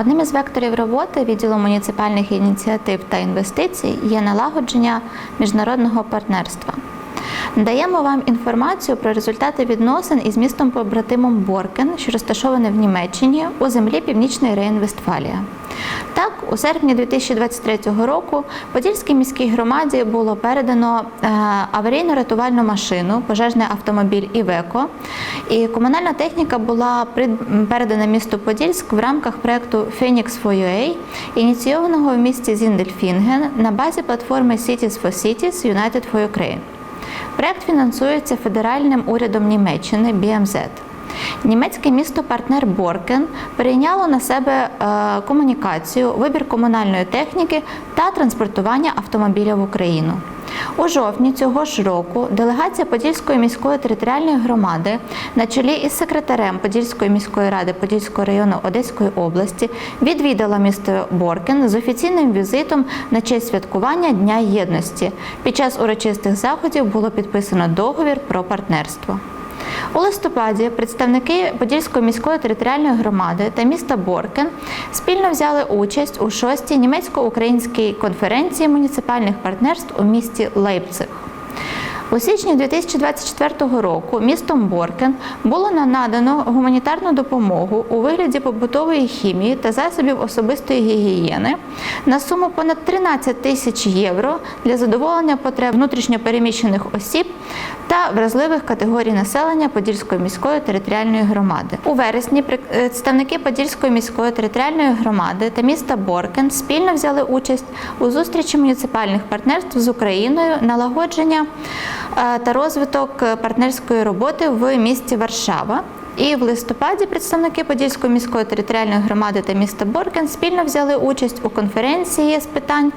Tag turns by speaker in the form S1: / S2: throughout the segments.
S1: Одним із векторів роботи відділу муніципальних ініціатив та інвестицій є налагодження міжнародного партнерства. Даємо вам інформацію про результати відносин із містом побратимом Боркен, що розташоване в Німеччині у землі Північної Рейн-Вестфалія. Так, у серпні 2023 року Подільській міській громаді було передано е, аварійно-рятувальну машину, пожежний автомобіль Івеко. І комунальна техніка була передана місту Подільськ в рамках проекту Phoenix for UA, ініційованого в місті Зіндельфінген на базі платформи Cities for Cities United for Ukraine. Проект фінансується федеральним урядом Німеччини BMZ. Німецьке місто-партнер Боркен перейняло на себе е, комунікацію, вибір комунальної техніки та транспортування автомобіля в Україну. У жовтні цього ж року делегація Подільської міської територіальної громади на чолі із секретарем Подільської міської ради Подільського району Одеської області відвідала місто Боркен з офіційним візитом на честь святкування Дня єдності. Під час урочистих заходів було підписано договір про партнерство. У листопаді представники Подільської міської територіальної громади та міста Боркен спільно взяли участь у шостій німецько-українській конференції муніципальних партнерств у місті Лейпциг. У січні 2024 року містом Боркен було надано гуманітарну допомогу у вигляді побутової хімії та засобів особистої гігієни на суму понад 13 тисяч євро для задоволення потреб внутрішньопереміщених осіб та вразливих категорій населення Подільської міської територіальної громади. У вересні представники Подільської міської територіальної громади та міста Боркен спільно взяли участь у зустрічі муніципальних партнерств з Україною налагодження е, та розвиток е, партнерської роботи в місті Варшава. І в листопаді представники Подільської міської територіальної громади та міста Боркен спільно взяли участь у конференції з питань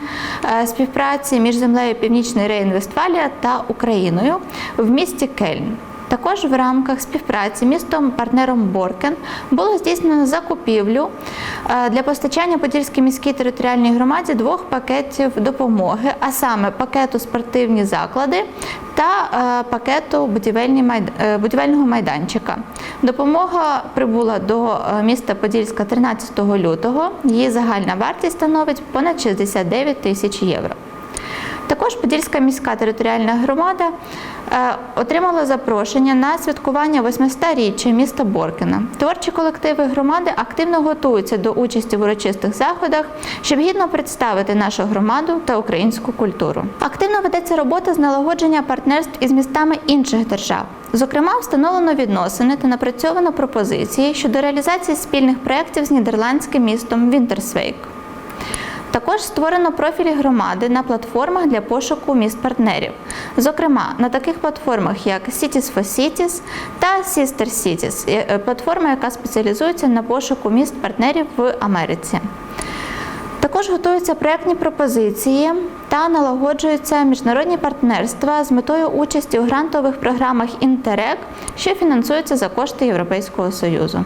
S1: е, співпраці між землею Північної Рейн-Вестфалія та Україною в місті Кельн. Також в рамках співпраці містом партнером Боркен було здійснено закупівлю е, для постачання Подільській міській територіальній громаді двох пакетів допомоги, а саме пакету спортивні заклади та е, пакету е, будівельного майданчика. Допомога прибула до міста Подільська 13 лютого. Її загальна вартість становить понад 69 тисяч євро. Також Подільська міська територіальна громада е, отримала запрошення на святкування 800-річчя міста Боркіна. Творчі колективи громади активно готуються до участі в урочистих заходах, щоб гідно представити нашу громаду та українську культуру. Активно ведеться робота з налагодження партнерств із містами інших держав. Зокрема, встановлено відносини та напрацьовано пропозиції щодо реалізації спільних проєктів з нідерландським містом Вінтерсвейк. Також створено профілі громади на платформах для пошуку міст-партнерів. Зокрема, на таких платформах, як Cities for Cities та Sister Cities, е, платформа, яка спеціалізується на пошуку міст-партнерів в Америці. Також готуються проектні пропозиції та налагоджуються міжнародні партнерства з метою участі у грантових програмах Інтерек, що фінансуються за кошти Європейського Союзу.